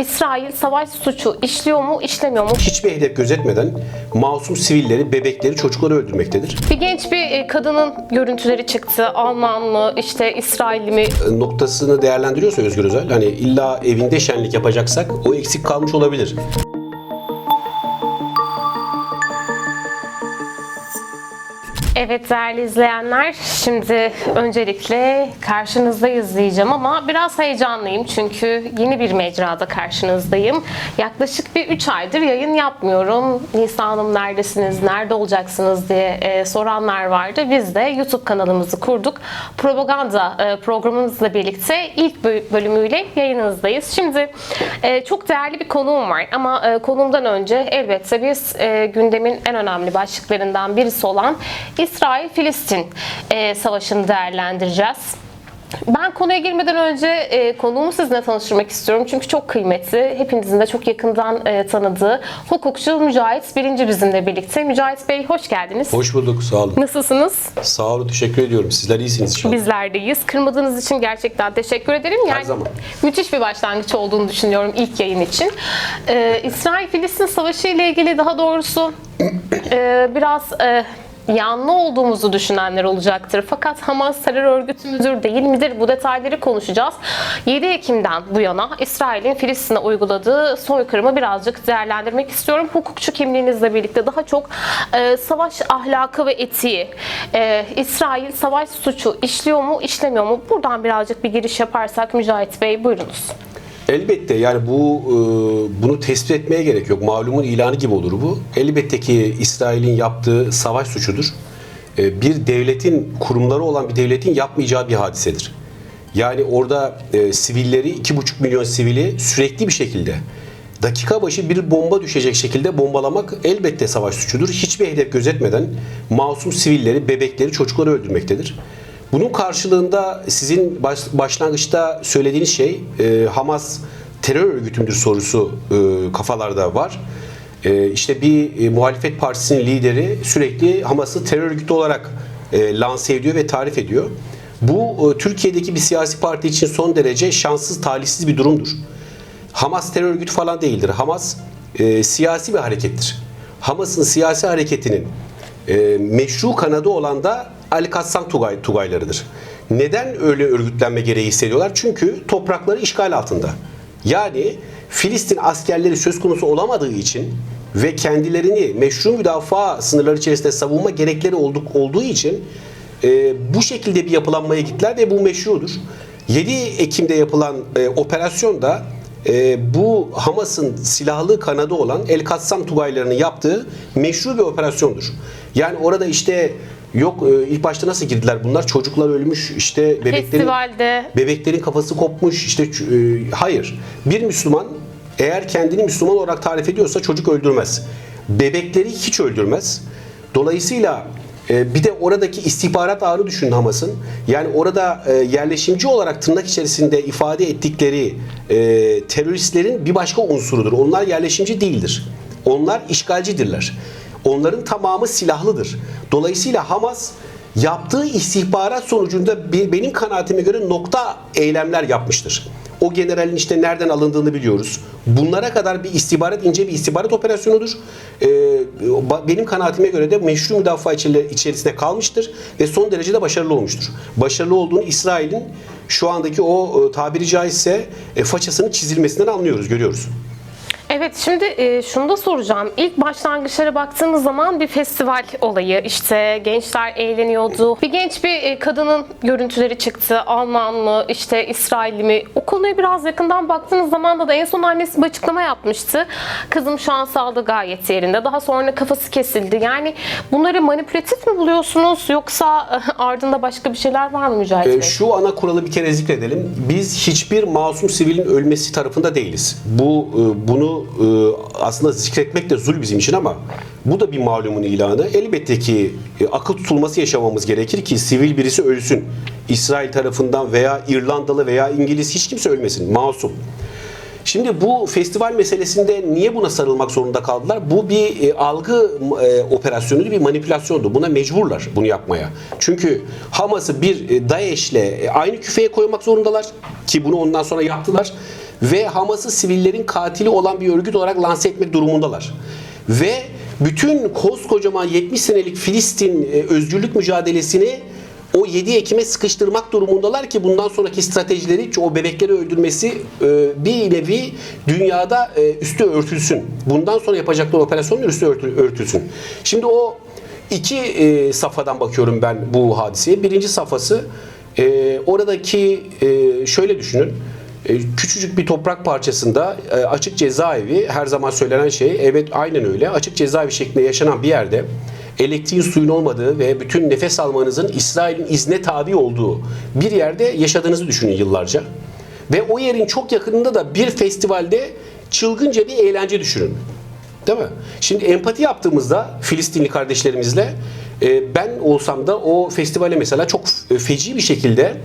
İsrail savaş suçu işliyor mu, işlemiyor mu? hiçbir hedef gözetmeden masum sivilleri, bebekleri, çocukları öldürmektedir. Bir genç bir e, kadının görüntüleri çıktı. Alman mı, işte İsrailli mi? E, Noktasını değerlendiriyorsa Özgür Özel, hani illa evinde şenlik yapacaksak o eksik kalmış olabilir. Evet değerli izleyenler, şimdi öncelikle karşınızdayız diyeceğim ama biraz heyecanlıyım çünkü yeni bir mecrada karşınızdayım. Yaklaşık bir 3 aydır yayın yapmıyorum. Nisa Hanım neredesiniz, nerede olacaksınız diye e, soranlar vardı. Biz de YouTube kanalımızı kurduk. Propaganda e, programımızla birlikte ilk bö- bölümüyle yayınınızdayız. Şimdi e, çok değerli bir konuğum var ama e, konuğumdan önce elbette biz e, gündemin en önemli başlıklarından birisi olan İsrail-Filistin e, savaşını değerlendireceğiz. Ben konuya girmeden önce e, konuğumu sizinle tanıştırmak istiyorum. Çünkü çok kıymetli. Hepinizin de çok yakından e, tanıdığı hukukçu Mücahit Birinci bizimle birlikte. Mücahit Bey hoş geldiniz. Hoş bulduk, sağ olun. Nasılsınız? Sağ olun, teşekkür ediyorum. Sizler iyisiniz inşallah. Bizler deyiz. Kırmadığınız için gerçekten teşekkür ederim. Yani zaman. müthiş bir başlangıç olduğunu düşünüyorum ilk yayın için. Ee, İsrail-Filistin savaşı ile ilgili daha doğrusu e, biraz e, yanlı olduğumuzu düşünenler olacaktır. Fakat Hamas terör örgütü müdür değil midir? Bu detayları konuşacağız. 7 Ekim'den bu yana İsrail'in Filistin'e uyguladığı soykırımı birazcık değerlendirmek istiyorum. Hukukçu kimliğinizle birlikte daha çok e, savaş ahlakı ve etiği, e, İsrail savaş suçu işliyor mu, işlemiyor mu? Buradan birazcık bir giriş yaparsak Mücahit Bey buyurunuz. Elbette yani bu e, bunu tespit etmeye gerek yok. Malumun ilanı gibi olur bu. Elbette ki İsrail'in yaptığı savaş suçudur. E, Bir devletin kurumları olan bir devletin yapmayacağı bir hadisedir. Yani orada e, sivilleri 2,5 milyon sivili sürekli bir şekilde dakika başı bir bomba düşecek şekilde bombalamak elbette savaş suçudur. Hiçbir hedef gözetmeden masum sivilleri, bebekleri, çocukları öldürmektedir. Bunun karşılığında sizin baş, başlangıçta söylediğiniz şey e, Hamas terör örgütü müdür sorusu e, kafalarda var. E, işte bir e, muhalefet partisinin lideri sürekli Hamas'ı terör örgütü olarak e, lanse ediyor ve tarif ediyor. Bu e, Türkiye'deki bir siyasi parti için son derece şanssız, talihsiz bir durumdur. Hamas terör örgütü falan değildir. Hamas e, siyasi bir harekettir. Hamas'ın siyasi hareketinin e, meşru kanadı olan da Ali Kassam Tugay, Tugaylarıdır. Neden öyle örgütlenme gereği hissediyorlar? Çünkü toprakları işgal altında. Yani Filistin askerleri söz konusu olamadığı için ve kendilerini meşru müdafaa sınırları içerisinde savunma gerekleri olduk, olduğu için e, bu şekilde bir yapılanmaya gittiler ve bu meşrudur. 7 Ekim'de yapılan e, operasyon da e, bu Hamas'ın silahlı kanadı olan El Kassam Tugaylarının yaptığı meşru bir operasyondur. Yani orada işte yok e, ilk başta nasıl girdiler bunlar? Çocuklar ölmüş, işte bebeklerin Festivalde bebeklerin kafası kopmuş, işte ç- e, hayır. Bir Müslüman eğer kendini Müslüman olarak tarif ediyorsa çocuk öldürmez. Bebekleri hiç öldürmez. Dolayısıyla e, bir de oradaki istihbarat ağını düşünün Hamas'ın. Yani orada e, yerleşimci olarak tırnak içerisinde ifade ettikleri e, teröristlerin bir başka unsurudur. Onlar yerleşimci değildir. Onlar işgalcidirler. Onların tamamı silahlıdır. Dolayısıyla Hamas yaptığı istihbarat sonucunda be- benim kanaatime göre nokta eylemler yapmıştır. O generalin işte nereden alındığını biliyoruz. Bunlara kadar bir istihbarat, ince bir istihbarat operasyonudur. Ee, benim kanaatime göre de meşru müdafaa içeri- içerisinde kalmıştır ve son derece de başarılı olmuştur. Başarılı olduğunu İsrail'in şu andaki o e, tabiri caizse e, façasının çizilmesinden anlıyoruz, görüyoruz. Evet şimdi e, şunu da soracağım. İlk başlangıçlara baktığımız zaman bir festival olayı işte gençler eğleniyordu. Bir genç bir e, kadının görüntüleri çıktı. Alman mı işte İsrailli mi? O konuya biraz yakından baktığınız zaman da, da en son annesi bir açıklama yapmıştı. Kızım şu an sağlığı gayet yerinde. Daha sonra kafası kesildi. Yani bunları manipülatif mi buluyorsunuz yoksa e, ardında başka bir şeyler var mı Mücahit Bey? Ee, Şu ana kuralı bir kere zikredelim. Biz hiçbir masum sivilin ölmesi tarafında değiliz. Bu e, bunu e, aslında zikretmek de zul bizim için ama bu da bir malumun ilanı. Elbette ki e, akıl tutulması yaşamamız gerekir ki sivil birisi ölsün. İsrail tarafından veya İrlandalı veya İngiliz hiç kimse ölmesin. Masum. Şimdi bu festival meselesinde niye buna sarılmak zorunda kaldılar? Bu bir e, algı e, operasyonuydu, bir manipülasyondu. Buna mecburlar bunu yapmaya. Çünkü Hamas'ı bir e, DAEŞ'le e, aynı küfeye koymak zorundalar ki bunu ondan sonra yaptılar. Ve Hamas'ı sivillerin katili olan bir örgüt olarak lanse etmek durumundalar. Ve bütün koskocaman 70 senelik Filistin e, özgürlük mücadelesini o 7 Ekim'e sıkıştırmak durumundalar ki bundan sonraki stratejileri o bebekleri öldürmesi e, bir nevi dünyada e, üstü örtülsün. Bundan sonra yapacakları operasyonlar üstü örtü- örtülsün. Şimdi o iki safhadan bakıyorum ben bu hadiseye. Birinci safhası oradaki şöyle düşünün. E, küçücük bir toprak parçasında e, açık cezaevi her zaman söylenen şey evet aynen öyle. Açık cezaevi şeklinde yaşanan bir yerde elektriğin suyun olmadığı ve bütün nefes almanızın İsrail'in izne tabi olduğu bir yerde yaşadığınızı düşünün yıllarca. Ve o yerin çok yakınında da bir festivalde çılgınca bir eğlence düşünün. Değil mi? Şimdi empati yaptığımızda Filistinli kardeşlerimizle e, ben olsam da o festivale mesela çok feci bir şekilde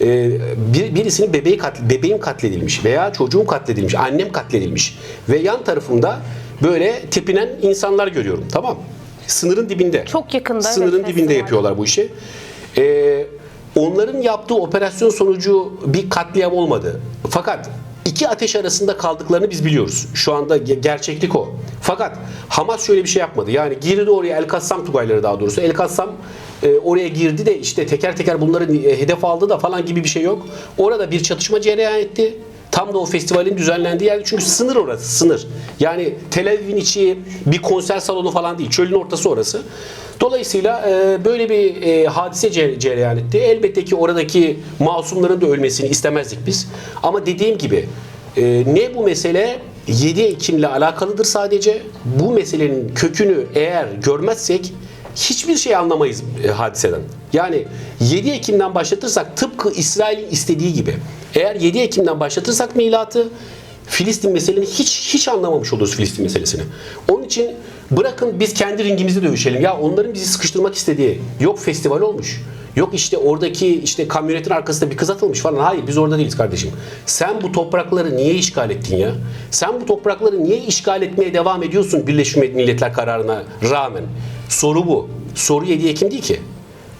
e, bir, birisinin bebeği katl, bebeğim katledilmiş veya çocuğum katledilmiş, annem katledilmiş ve yan tarafımda böyle tepinen insanlar görüyorum. Tamam. Sınırın dibinde. Çok yakında, evet, Sınırın dibinde festival. yapıyorlar bu işi. E, onların yaptığı operasyon sonucu bir katliam olmadı. Fakat iki ateş arasında kaldıklarını biz biliyoruz. Şu anda ge- gerçeklik o. Fakat Hamas şöyle bir şey yapmadı. Yani girdi oraya El Kassam Tugayları daha doğrusu. El Kassam e, oraya girdi de işte teker teker bunları e, hedef aldı da falan gibi bir şey yok. Orada bir çatışma cereyan etti. Tam da o festivalin düzenlendiği yerde çünkü sınır orası sınır. Yani Tel Aviv'in içi bir konser salonu falan değil. Çölün ortası orası. Dolayısıyla e, böyle bir e, hadise ce- cereyan etti. Elbette ki oradaki masumların da ölmesini istemezdik biz. Ama dediğim gibi e, ne bu mesele 7 Ekim'le alakalıdır sadece. Bu meselenin kökünü eğer görmezsek hiçbir şey anlamayız e, hadiseden. Yani 7 Ekim'den başlatırsak tıpkı İsrail'in istediği gibi. Eğer 7 Ekim'den başlatırsak milatı Filistin meselesini hiç hiç anlamamış oluruz Filistin meselesini. Onun için bırakın biz kendi ringimizde dövüşelim. Ya onların bizi sıkıştırmak istediği yok festival olmuş. Yok işte oradaki işte kamyonetin arkasında bir kız atılmış falan. Hayır biz orada değiliz kardeşim. Sen bu toprakları niye işgal ettin ya? Sen bu toprakları niye işgal etmeye devam ediyorsun Birleşmiş Milletler kararına rağmen? Soru bu. Soru 7 Ekim değil ki.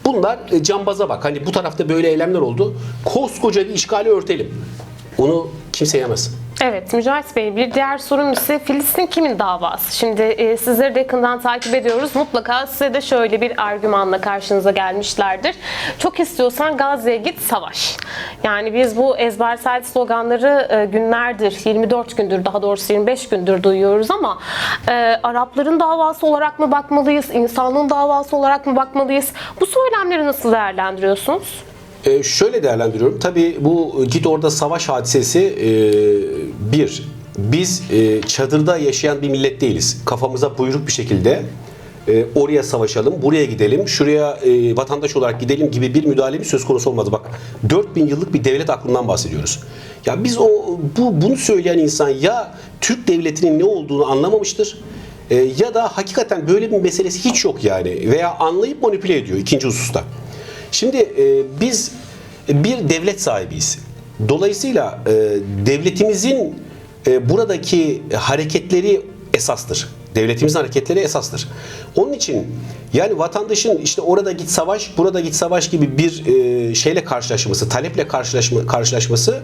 Bunlar e, cambaza bak. Hani bu tarafta böyle eylemler oldu. Koskoca bir işgali örtelim. Onu kimse yemez. Evet Mücahit Bey bir diğer sorun ise Filistin kimin davası? Şimdi e, sizleri de yakından takip ediyoruz. Mutlaka size de şöyle bir argümanla karşınıza gelmişlerdir. Çok istiyorsan Gazze'ye git savaş. Yani biz bu ezbersel sloganları e, günlerdir, 24 gündür daha doğrusu 25 gündür duyuyoruz ama e, Arapların davası olarak mı bakmalıyız, insanlığın davası olarak mı bakmalıyız? Bu söylemleri nasıl değerlendiriyorsunuz? Ee, şöyle değerlendiriyorum. Tabii bu git orada savaş hadisesi e, bir. Biz e, çadırda yaşayan bir millet değiliz. Kafamıza buyruk bir şekilde e, oraya savaşalım, buraya gidelim, şuraya e, vatandaş olarak gidelim gibi bir müdahalemiz söz konusu olmadı. Bak 4000 yıllık bir devlet aklından bahsediyoruz. Ya biz o bu bunu söyleyen insan ya Türk devletinin ne olduğunu anlamamıştır e, ya da hakikaten böyle bir meselesi hiç yok yani veya anlayıp manipüle ediyor ikinci hususta. Şimdi e, biz bir devlet sahibiyiz. Dolayısıyla e, devletimizin e, buradaki hareketleri esastır. Devletimizin hareketleri esastır. Onun için yani vatandaşın işte orada git savaş, burada git savaş gibi bir e, şeyle karşılaşması, taleple karşılaşma, karşılaşması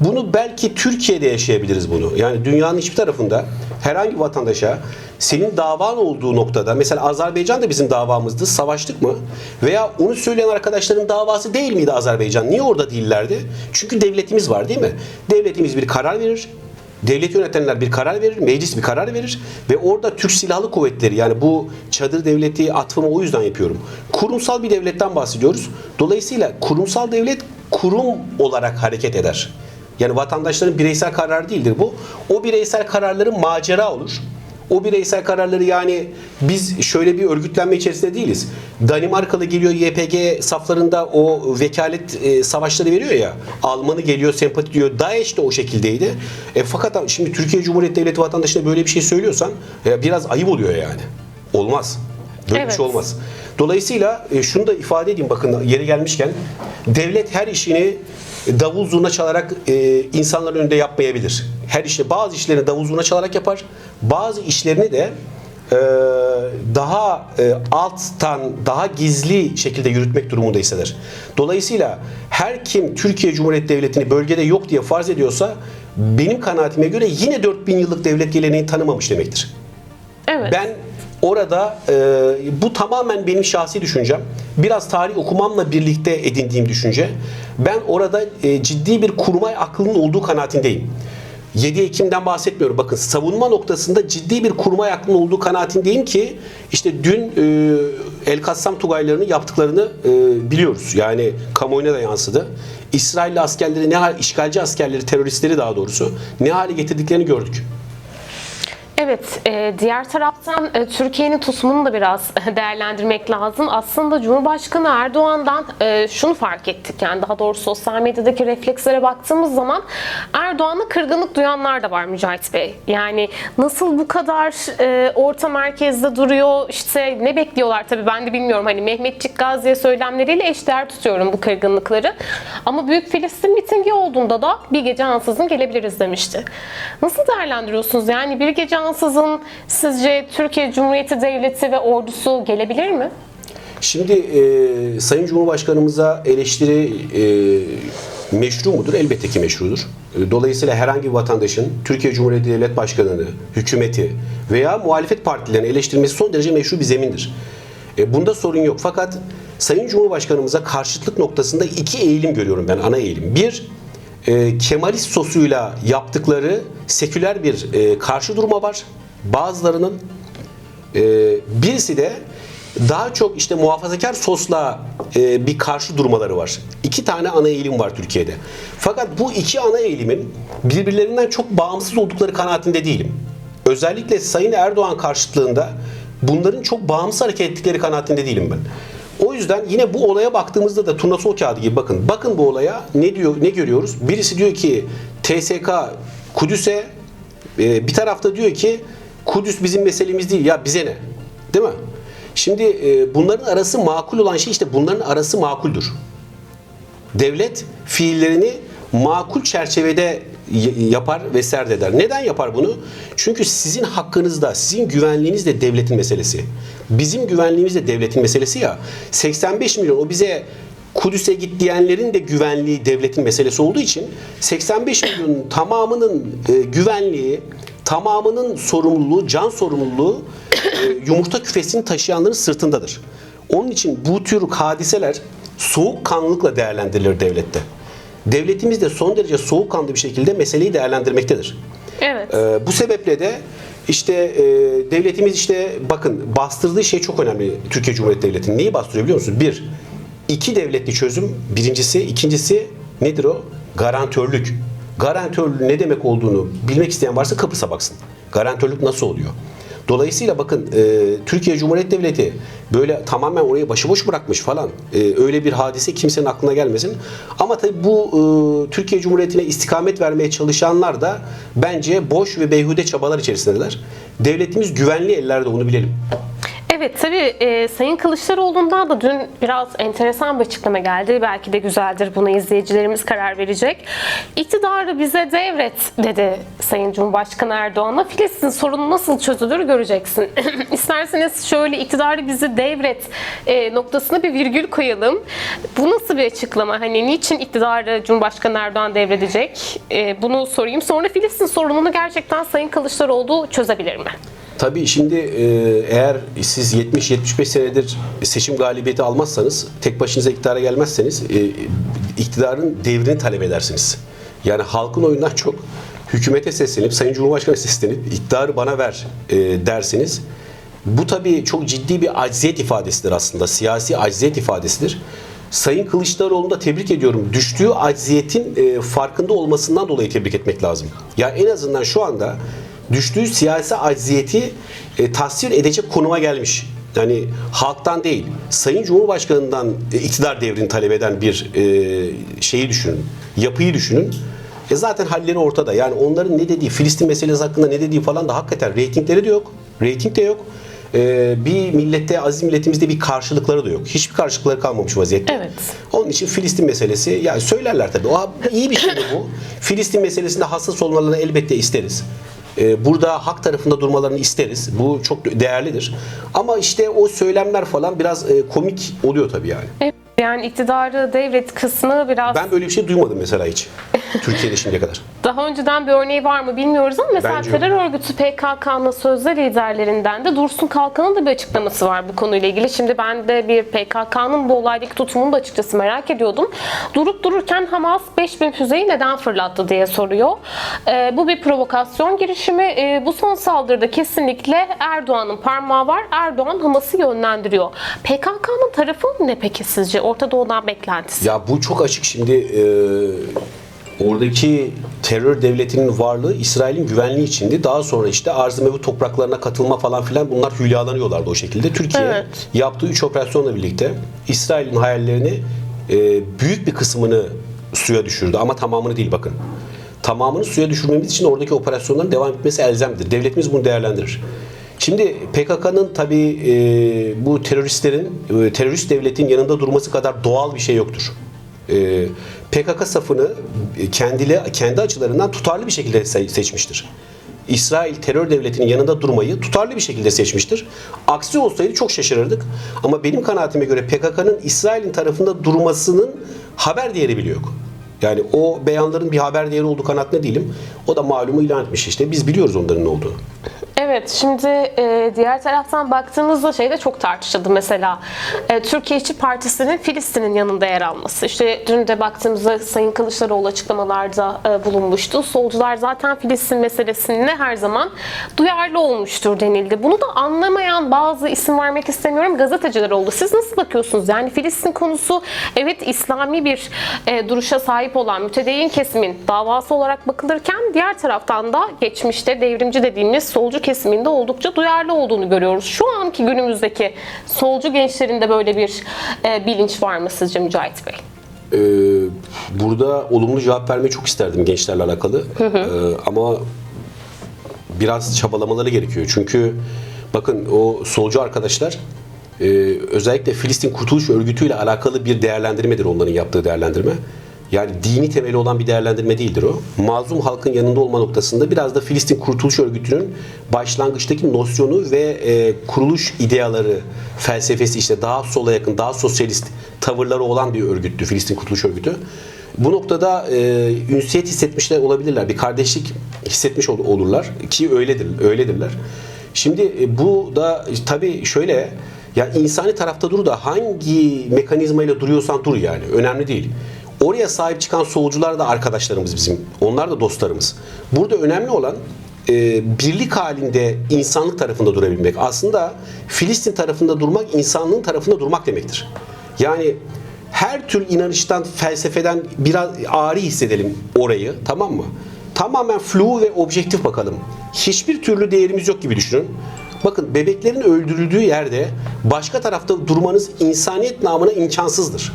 bunu belki Türkiye'de yaşayabiliriz bunu. Yani dünyanın hiçbir tarafında herhangi vatandaşa senin davan olduğu noktada mesela Azerbaycan da bizim davamızdı. Savaştık mı? Veya onu söyleyen arkadaşların davası değil miydi Azerbaycan? Niye orada değillerdi? Çünkü devletimiz var değil mi? Devletimiz bir karar verir. Devlet yönetenler bir karar verir, meclis bir karar verir ve orada Türk Silahlı Kuvvetleri yani bu çadır devleti atfımı o yüzden yapıyorum. Kurumsal bir devletten bahsediyoruz. Dolayısıyla kurumsal devlet kurum olarak hareket eder. Yani vatandaşların bireysel kararı değildir bu. O bireysel kararların macera olur. O bireysel kararları yani biz şöyle bir örgütlenme içerisinde değiliz. Danimarkalı geliyor YPG saflarında o vekalet e, savaşları veriyor ya. Almanı geliyor sempati diyor. Daesh de o şekildeydi. E, fakat şimdi Türkiye Cumhuriyeti Devleti vatandaşına böyle bir şey söylüyorsan e, biraz ayıp oluyor yani. Olmaz. Böyle bir Evet. şey olmaz. Dolayısıyla e, şunu da ifade edeyim bakın yeri gelmişken. Devlet her işini davul zurna çalarak e, insanların önünde yapmayabilir. Her işte bazı işlerini davul zurna çalarak yapar. Bazı işlerini de e, daha e, alttan, daha gizli şekilde yürütmek durumunda hisseder. Dolayısıyla her kim Türkiye Cumhuriyeti Devleti'ni bölgede yok diye farz ediyorsa benim kanaatime göre yine 4000 yıllık devlet geleneğini tanımamış demektir. Evet. Ben orada e, bu tamamen benim şahsi düşüncem. Biraz tarih okumamla birlikte edindiğim düşünce. Ben orada e, ciddi bir kurmay aklının olduğu kanaatindeyim. 7 Ekim'den bahsetmiyorum. Bakın savunma noktasında ciddi bir kurmay aklının olduğu kanaatindeyim ki işte dün e, El Kassam Tugaylarının yaptıklarını e, biliyoruz. Yani kamuoyuna da yansıdı. İsrailli askerleri ne işgalci askerleri, teröristleri daha doğrusu ne hale getirdiklerini gördük. Evet, e, diğer taraftan e, Türkiye'nin tutumunu da biraz değerlendirmek lazım. Aslında Cumhurbaşkanı Erdoğan'dan e, şunu fark ettik. Yani daha doğrusu sosyal medyadaki reflekslere baktığımız zaman Erdoğan'a kırgınlık duyanlar da var Mücahit Bey. Yani nasıl bu kadar e, orta merkezde duruyor, işte ne bekliyorlar tabii ben de bilmiyorum. Hani Mehmetçik Gazi'ye söylemleriyle eşdeğer tutuyorum bu kırgınlıkları. Ama Büyük Filistin mitingi olduğunda da bir gece ansızın gelebiliriz demişti. Nasıl değerlendiriyorsunuz? Yani bir gece ansızın sizce Türkiye Cumhuriyeti Devleti ve ordusu gelebilir mi? Şimdi e, Sayın Cumhurbaşkanımıza eleştiri e, meşru mudur? Elbette ki meşrudur. E, Dolayısıyla herhangi bir vatandaşın Türkiye Cumhuriyeti Devlet Başkanı'nı, hükümeti veya muhalefet partilerini eleştirmesi son derece meşru bir zemindir. E, bunda sorun yok. Fakat Sayın Cumhurbaşkanımıza karşıtlık noktasında iki eğilim görüyorum ben, ana eğilim. Bir, e, Kemalist sosuyla yaptıkları seküler bir e, karşı durma var. Bazılarının ee, birisi de daha çok işte muhafazakar sosla e, bir karşı durmaları var. İki tane ana eğilim var Türkiye'de. Fakat bu iki ana eğilimin birbirlerinden çok bağımsız oldukları kanaatinde değilim. Özellikle Sayın Erdoğan karşıtlığında bunların çok bağımsız hareket ettikleri kanaatinde değilim ben. O yüzden yine bu olaya baktığımızda da turnasol kağıdı gibi bakın. Bakın bu olaya ne diyor ne görüyoruz? Birisi diyor ki TSK Kudüs'e ee, bir tarafta diyor ki Kudüs bizim meselemiz değil ya bize ne? Değil mi? Şimdi e, bunların arası makul olan şey işte bunların arası makuldür. Devlet fiillerini makul çerçevede yapar ve serdeder. Neden yapar bunu? Çünkü sizin hakkınızda, sizin güvenliğiniz de devletin meselesi. Bizim güvenliğimiz de devletin meselesi ya. 85 milyon o bize Kudüs'e git diyenlerin de güvenliği devletin meselesi olduğu için 85 milyonun tamamının e, güvenliği, tamamının sorumluluğu, can sorumluluğu e, yumurta küfesini taşıyanların sırtındadır. Onun için bu tür hadiseler soğukkanlılıkla değerlendirilir devlette. Devletimiz de son derece soğukkanlı bir şekilde meseleyi değerlendirmektedir. Evet. Ee, bu sebeple de işte e, devletimiz işte bakın bastırdığı şey çok önemli Türkiye Cumhuriyeti Devleti'nin. Neyi bastırıyor biliyor musunuz? Bir, iki devletli çözüm birincisi. ikincisi nedir o? Garantörlük. Garantörlüğün ne demek olduğunu bilmek isteyen varsa Kıbrıs'a baksın. Garantörlük nasıl oluyor? Dolayısıyla bakın e, Türkiye Cumhuriyeti Devleti böyle tamamen orayı başıboş bırakmış falan. E, öyle bir hadise kimsenin aklına gelmesin. Ama tabii bu e, Türkiye Cumhuriyeti'ne istikamet vermeye çalışanlar da bence boş ve beyhude çabalar içerisindeler. Devletimiz güvenli ellerde onu bilelim. Evet tabii e, Sayın Kılıçdaroğlu'ndan da dün biraz enteresan bir açıklama geldi. Belki de güzeldir buna izleyicilerimiz karar verecek. İktidarı bize devret dedi Sayın Cumhurbaşkanı Erdoğan'a. Filistin sorunu nasıl çözülür göreceksin. İsterseniz şöyle iktidarı bizi devret e, noktasına bir virgül koyalım. Bu nasıl bir açıklama? Hani niçin iktidarı Cumhurbaşkanı Erdoğan devredecek? E, bunu sorayım. Sonra Filistin sorununu gerçekten Sayın Kılıçdaroğlu çözebilir mi? Tabii şimdi e, eğer siz 70-75 senedir seçim galibiyeti almazsanız, tek başınıza iktidara gelmezseniz e, iktidarın devrini talep edersiniz. Yani halkın oyundan çok hükümete seslenip, Sayın Cumhurbaşkanı seslenip iktidarı bana ver e, dersiniz. Bu tabii çok ciddi bir acziyet ifadesidir aslında. Siyasi acziyet ifadesidir. Sayın Kılıçdaroğlu'nu da tebrik ediyorum. Düştüğü acziyetin e, farkında olmasından dolayı tebrik etmek lazım. Ya en azından şu anda düştüğü siyasi acziyeti e, tasvir edecek konuma gelmiş. Yani halktan değil, Sayın Cumhurbaşkanı'ndan e, iktidar devrini talep eden bir e, şeyi düşünün, yapıyı düşünün. E zaten halleri ortada. Yani onların ne dediği, Filistin meselesi hakkında ne dediği falan da hakikaten reytingleri de yok. Reyting de yok. E, bir millette, aziz milletimizde bir karşılıkları da yok. Hiçbir karşılıkları kalmamış vaziyette. Evet. Onun için Filistin meselesi, yani söylerler tabii. O iyi bir şey bu. Filistin meselesinde hassas olmalarını elbette isteriz. Ee, Burada hak tarafında durmalarını isteriz. Bu çok değerlidir. Ama işte o söylemler falan biraz e, komik oluyor tabii yani. Evet, yani iktidarı devlet kısmı biraz Ben böyle bir şey duymadım mesela hiç. Türkiye'de şimdiye kadar. daha önceden bir örneği var mı bilmiyoruz ama mesela Bence yok. terör örgütü PKK'nın sözde liderlerinden de Dursun Kalkan'ın da bir açıklaması var bu konuyla ilgili. Şimdi ben de bir PKK'nın bu olaydaki tutumunu da açıkçası merak ediyordum. Durup dururken Hamas 5000 füzeyi neden fırlattı diye soruyor. Ee, bu bir provokasyon girişimi. Ee, bu son saldırıda kesinlikle Erdoğan'ın parmağı var. Erdoğan Hamas'ı yönlendiriyor. PKK'nın tarafı ne peki sizce? Orta Doğu'dan beklentisi. Ya bu çok açık şimdi e, oradaki terör devletinin varlığı İsrail'in güvenliği içindi. Daha sonra işte arz-ı mevcut topraklarına katılma falan filan bunlar hülyalanıyorlardı o şekilde. Türkiye Evet. yaptığı 3 operasyonla birlikte İsrail'in hayallerini e, büyük bir kısmını suya düşürdü ama tamamını değil bakın. Tamamını suya düşürmemiz için oradaki operasyonların devam etmesi elzemdir. Devletimiz bunu değerlendirir. Şimdi PKK'nın tabii e, bu teröristlerin, e, terörist devletin yanında durması kadar doğal bir şey yoktur. E, PKK safını e, kendile, kendi açılarından tutarlı bir şekilde se- seçmiştir. İsrail terör devletinin yanında durmayı tutarlı bir şekilde seçmiştir. Aksi olsaydı çok şaşırırdık. Ama benim kanaatime göre PKK'nın İsrail'in tarafında durmasının haber değeri bile yok. Yani o beyanların bir haber değeri olduğu kanaatinde değilim. O da malumu ilan etmiş işte. Biz biliyoruz onların ne olduğunu. Evet, şimdi e, diğer taraftan baktığımızda şey de çok tartışıldı mesela. E, Türkiye İşçi Partisi'nin Filistin'in yanında yer alması. İşte dün de baktığımızda Sayın Kılıçdaroğlu açıklamalarda e, bulunmuştu. Solcular zaten Filistin meselesine her zaman duyarlı olmuştur denildi. Bunu da anlamayan bazı isim vermek istemiyorum gazeteciler oldu. Siz nasıl bakıyorsunuz? Yani Filistin konusu evet İslami bir e, duruşa sahip olan mütedeyyin kesimin davası olarak bakılırken diğer taraftan da geçmişte devrimci dediğimiz solcu kesiminde oldukça duyarlı olduğunu görüyoruz. Şu anki günümüzdeki solcu gençlerinde böyle bir e, bilinç var mı sizce Mücahit Bey? Ee, burada olumlu cevap vermeyi çok isterdim gençlerle alakalı. Ee, ama biraz çabalamaları gerekiyor. Çünkü bakın o solcu arkadaşlar e, özellikle Filistin Kurtuluş Örgütü ile alakalı bir değerlendirmedir onların yaptığı değerlendirme. Yani dini temeli olan bir değerlendirme değildir o. Mazlum halkın yanında olma noktasında biraz da Filistin Kurtuluş Örgütü'nün başlangıçtaki nosyonu ve e, kuruluş ideaları, felsefesi işte daha sola yakın, daha sosyalist tavırları olan bir örgüttü Filistin Kurtuluş Örgütü. Bu noktada e, ünsiyet hissetmişler olabilirler. Bir kardeşlik hissetmiş ol- olurlar ki öyledir, öyledirler. Şimdi e, bu da e, tabii şöyle ya insani tarafta dur da hangi mekanizmayla duruyorsan dur yani önemli değil. Oraya sahip çıkan solcular da arkadaşlarımız bizim. Onlar da dostlarımız. Burada önemli olan e, birlik halinde insanlık tarafında durabilmek. Aslında Filistin tarafında durmak insanlığın tarafında durmak demektir. Yani her tür inanıştan, felsefeden biraz ağrı hissedelim orayı tamam mı? Tamamen flu ve objektif bakalım. Hiçbir türlü değerimiz yok gibi düşünün. Bakın bebeklerin öldürüldüğü yerde başka tarafta durmanız insaniyet namına imkansızdır.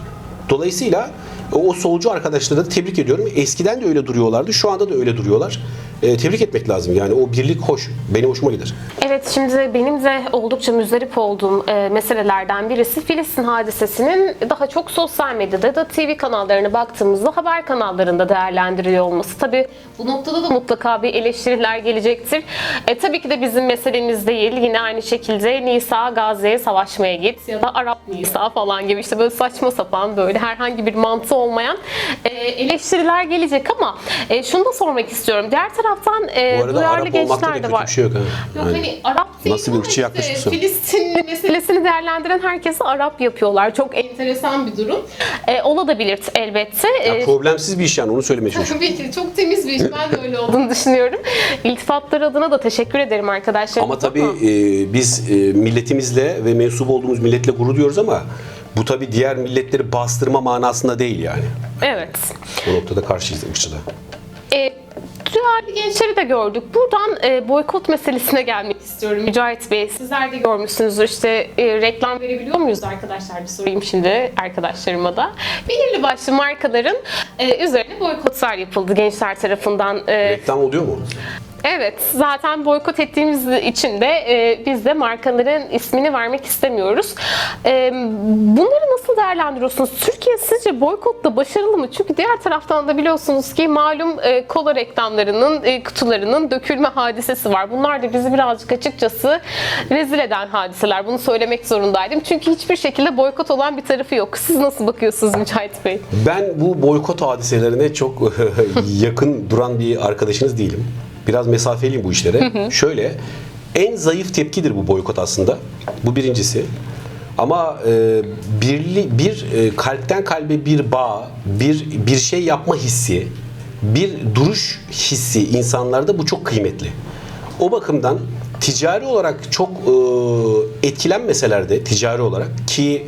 Dolayısıyla o solcu arkadaşları da tebrik ediyorum. Eskiden de öyle duruyorlardı. Şu anda da öyle duruyorlar. E, tebrik etmek lazım. Yani o birlik hoş. Benim hoşuma gider. Evet şimdi benim de oldukça müzdarip olduğum e, meselelerden birisi Filistin hadisesinin daha çok sosyal medyada da TV kanallarına baktığımızda haber kanallarında değerlendiriliyor olması. Tabi bu noktada da mutlaka bir eleştiriler gelecektir. E, tabii ki de bizim meselemiz değil. Yine aynı şekilde Nisa Gazze'ye savaşmaya git ya da Arap Nisa falan gibi işte böyle saçma sapan böyle herhangi bir mantığı olmayan e, eleştiriler gelecek ama e, şunu da sormak istiyorum. Diğer taraftan e, Bu arada duyarlı Arap olmakta da gençler de kötü var. bir şey yok. Ha. Yok Yani hani Arap değil Nasıl bir ama ırkçı işte yaklaşımsa. Filistin meselesini değerlendiren herkesi Arap yapıyorlar. Çok enteresan bir durum. E, olabilir elbette. ya E, problemsiz bir iş yani onu söylemeye çalışıyorum. Tabii ki çok temiz bir iş. Ben de öyle olduğunu düşünüyorum. İltifatlar adına da teşekkür ederim arkadaşlar. Ama tabii e, biz e, milletimizle ve mensup olduğumuz milletle gurur duyuyoruz ama bu tabii diğer milletleri bastırma manasında değil yani. Evet. O noktada karşıyız ırkçıda. E, duyarlı gençleri de gördük. Buradan e, boykot meselesine gelmek istiyorum Mücahit Bey. Sizler de görmüşsünüzdür. İşte e, reklam verebiliyor muyuz arkadaşlar? Bir sorayım şimdi arkadaşlarıma da. Belirli başlı markaların e, üzerine boykotlar yapıldı gençler tarafından. E, Reklam oluyor mu? Evet, zaten boykot ettiğimiz için de e, biz de markaların ismini vermek istemiyoruz. E, bunları nasıl değerlendiriyorsunuz? Türkiye sizce boykotta başarılı mı? Çünkü diğer taraftan da biliyorsunuz ki malum e, kola reklamlarının e, kutularının dökülme hadisesi var. Bunlar da bizi birazcık açıkçası rezil eden hadiseler. Bunu söylemek zorundaydım. Çünkü hiçbir şekilde boykot olan bir tarafı yok. Siz nasıl bakıyorsunuz Mücahit Bey? Ben bu boykot hadiselerine çok yakın duran bir arkadaşınız değilim. Biraz mesafeliyim bu işlere. Şöyle, en zayıf tepkidir bu boykot aslında. Bu birincisi. Ama e, birli, bir e, kalpten kalbe bir bağ, bir bir şey yapma hissi, bir duruş hissi insanlarda bu çok kıymetli. O bakımdan ticari olarak çok e, etkilenmeseler de ticari olarak ki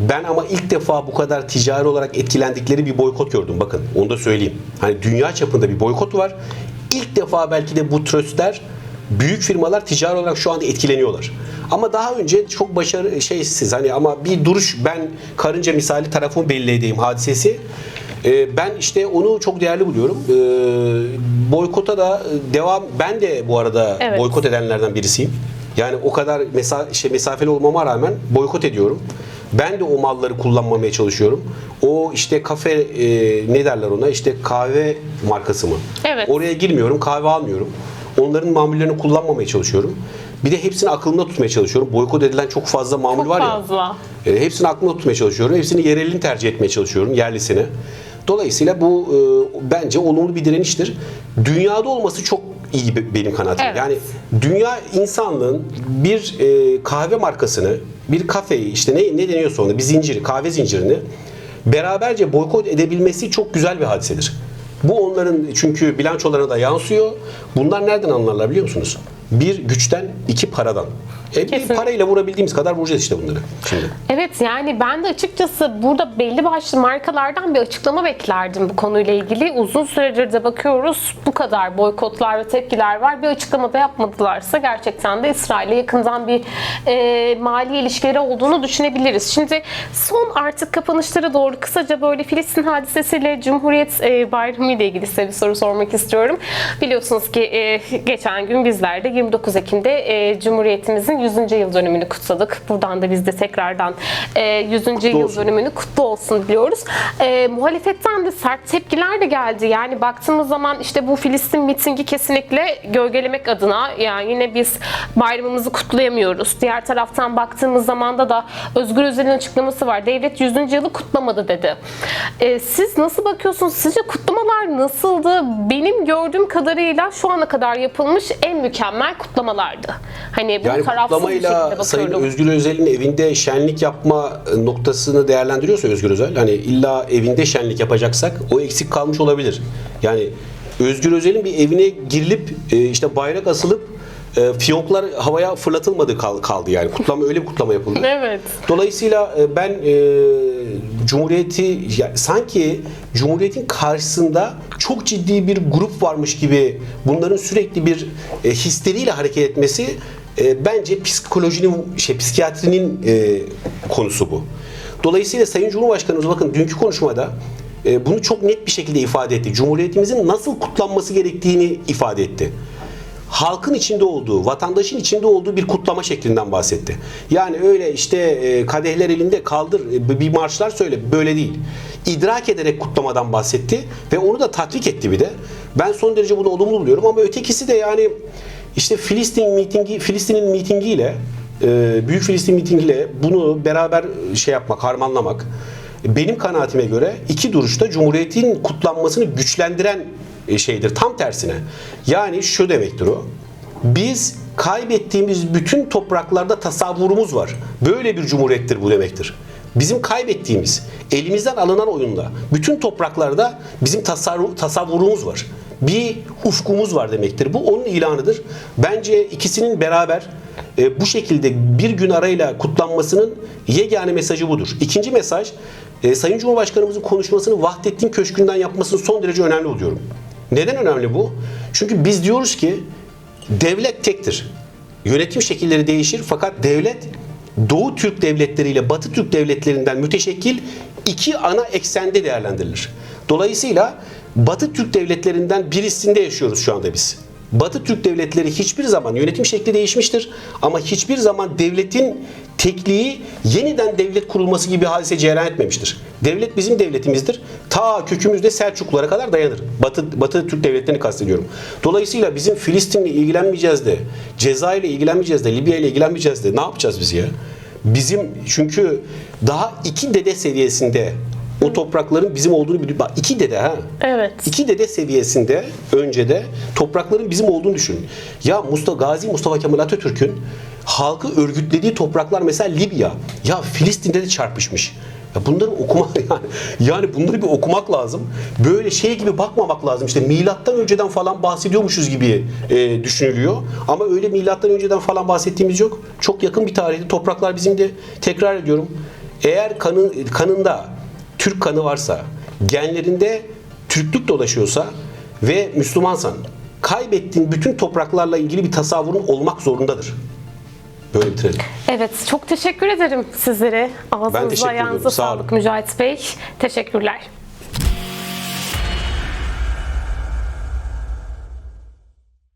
ben ama ilk defa bu kadar ticari olarak etkilendikleri bir boykot gördüm. Bakın onu da söyleyeyim. Hani dünya çapında bir boykot var. İlk defa belki de bu tröstler büyük firmalar ticari olarak şu anda etkileniyorlar. Ama daha önce çok başarı şeysiz hani ama bir duruş ben karınca misali tarafımı belli edeyim hadisesi ee, ben işte onu çok değerli buluyorum. Ee, boykota da devam ben de bu arada Evet. boykot edenlerden birisiyim. Yani o kadar mesa şey, mesafeli olmama rağmen boykot ediyorum. Ben de o malları kullanmamaya çalışıyorum. O işte kafe e, ne derler ona işte kahve markası mı? Evet. Oraya girmiyorum kahve almıyorum. Onların mamullerini kullanmamaya çalışıyorum. Bir de hepsini aklımda tutmaya çalışıyorum. Boykot edilen çok fazla mamul Çok var ya. fazla. E, hepsini aklımda tutmaya çalışıyorum. Hepsini yerelini tercih etmeye çalışıyorum. Yerlisini. Dolayısıyla bu e, bence olumlu bir direniştir. Dünyada olması çok iyi be- benim kanaatim. Evet. Yani dünya insanlığın bir e, kahve markasını, bir kafeyi işte ne, ne deniyorsa ona bir zinciri, kahve zincirini beraberce boykot edebilmesi çok güzel bir hadisedir. Bu onların çünkü bilançolarına da yansıyor. Bunlar nereden anlarlar biliyor musunuz? Bir güçten, iki paradan. E, bir Kesinlikle. parayla vurabildiğimiz kadar vuracağız işte bunları şimdi. Evet yani ben de açıkçası burada belli başlı markalardan bir açıklama beklerdim bu konuyla ilgili. Uzun süredir de bakıyoruz bu kadar boykotlar ve tepkiler var. Bir açıklama da yapmadılarsa gerçekten de İsrail'e yakından bir e, mali ilişkileri olduğunu düşünebiliriz. Şimdi son artık kapanışlara doğru kısaca böyle Filistin hadisesiyle Cumhuriyet e, Bayramı ile ilgili size bir soru sormak istiyorum. Biliyorsunuz ki e, geçen gün bizler de 29 Ekim'de e, Cumhuriyetimizin 100. yıl dönümünü kutladık. Buradan da biz de tekrardan e, 100. yıl olsun. dönümünü kutlu olsun diliyoruz. E, muhalefetten de sert tepkiler de geldi. Yani baktığımız zaman işte bu Filistin mitingi kesinlikle gölgelemek adına yani yine biz bayramımızı kutlayamıyoruz. Diğer taraftan baktığımız zaman da Özgür Özel'in açıklaması var. Devlet 100. yılı kutlamadı dedi. E, siz nasıl bakıyorsunuz? Sizce kutlamalar nasıldı? Benim gördüğüm kadarıyla şu ana kadar yapılmış en mükemmel kutlamalardı. Hani bu Yani tarafsız kutlamayla Sayın. Özgür Özel'in evinde şenlik yapma noktasını değerlendiriyorsa Özgür Özel hani illa evinde şenlik yapacaksak o eksik kalmış olabilir. Yani Özgür Özel'in bir evine girilip e, işte bayrak asılıp e, fiyonklar havaya fırlatılmadı kal- kaldı yani. Kutlama öyle bir kutlama yapıldı. Evet. Dolayısıyla e, ben e, Cumhuriyeti ya, sanki Cumhuriyet'in karşısında çok ciddi bir grup varmış gibi bunların sürekli bir e, histeriyle hareket etmesi e, bence psikolojinin şey psikiyatrinin e, konusu bu. Dolayısıyla Sayın Cumhurbaşkanımız bakın dünkü konuşmada e, bunu çok net bir şekilde ifade etti. Cumhuriyetimizin nasıl kutlanması gerektiğini ifade etti halkın içinde olduğu, vatandaşın içinde olduğu bir kutlama şeklinden bahsetti. Yani öyle işte e, kadehler elinde kaldır e, bir marşlar söyle böyle değil. İdrak ederek kutlamadan bahsetti ve onu da tatbik etti bir de. Ben son derece bunu olumlu buluyorum ama ötekisi de yani işte Filistin mitingi Filistin'in mitingiyle e, Büyük Filistin mitingiyle bunu beraber şey yapmak, harmanlamak benim kanaatime göre iki duruşta Cumhuriyet'in kutlanmasını güçlendiren e, şeydir. Tam tersine. Yani şu demektir o. Biz kaybettiğimiz bütün topraklarda tasavvurumuz var. Böyle bir cumhuriyettir bu demektir. Bizim kaybettiğimiz, elimizden alınan oyunda bütün topraklarda bizim tasavvurumuz var. Bir ufkumuz var demektir. Bu onun ilanıdır. Bence ikisinin beraber e, bu şekilde bir gün arayla kutlanmasının yegane mesajı budur. İkinci mesaj, e, Sayın Cumhurbaşkanımızın konuşmasını Vahdettin Köşkü'nden yapmasını son derece önemli buluyorum. Neden önemli bu? Çünkü biz diyoruz ki devlet tektir. Yönetim şekilleri değişir fakat devlet Doğu Türk devletleri ile Batı Türk devletlerinden müteşekkil iki ana eksende değerlendirilir. Dolayısıyla Batı Türk devletlerinden birisinde yaşıyoruz şu anda biz. Batı Türk devletleri hiçbir zaman yönetim şekli değişmiştir ama hiçbir zaman devletin tekliği yeniden devlet kurulması gibi hadise cereyan etmemiştir. Devlet bizim devletimizdir. Ta kökümüzde Selçuklulara kadar dayanır. Batı, Batı Türk devletlerini kastediyorum. Dolayısıyla bizim Filistin'le ilgilenmeyeceğiz de, Cezayir'le ilgilenmeyeceğiz de, Libya ile ilgilenmeyeceğiz de ne yapacağız biz ya? Bizim çünkü daha iki dede seviyesinde o toprakların bizim olduğunu biliyor. Bak iki dede ha. Evet. İki dede seviyesinde önce de toprakların bizim olduğunu düşünün. Ya Mustafa Gazi Mustafa Kemal Atatürk'ün halkı örgütlediği topraklar mesela Libya. Ya Filistin'de de çarpışmış. Ya bunları okuma yani yani bunları bir okumak lazım. Böyle şey gibi bakmamak lazım. İşte milattan önceden falan bahsediyormuşuz gibi e, düşünülüyor. Ama öyle milattan önceden falan bahsettiğimiz yok. Çok yakın bir tarihte topraklar bizim de tekrar ediyorum. Eğer kanın, kanında Türk kanı varsa, genlerinde Türklük dolaşıyorsa ve Müslümansan kaybettiğin bütün topraklarla ilgili bir tasavvurun olmak zorundadır. Böyle bitirelim. Evet, çok teşekkür ederim sizlere. Ağzınıza ayağınıza sağlık Mücahit Bey. Teşekkürler.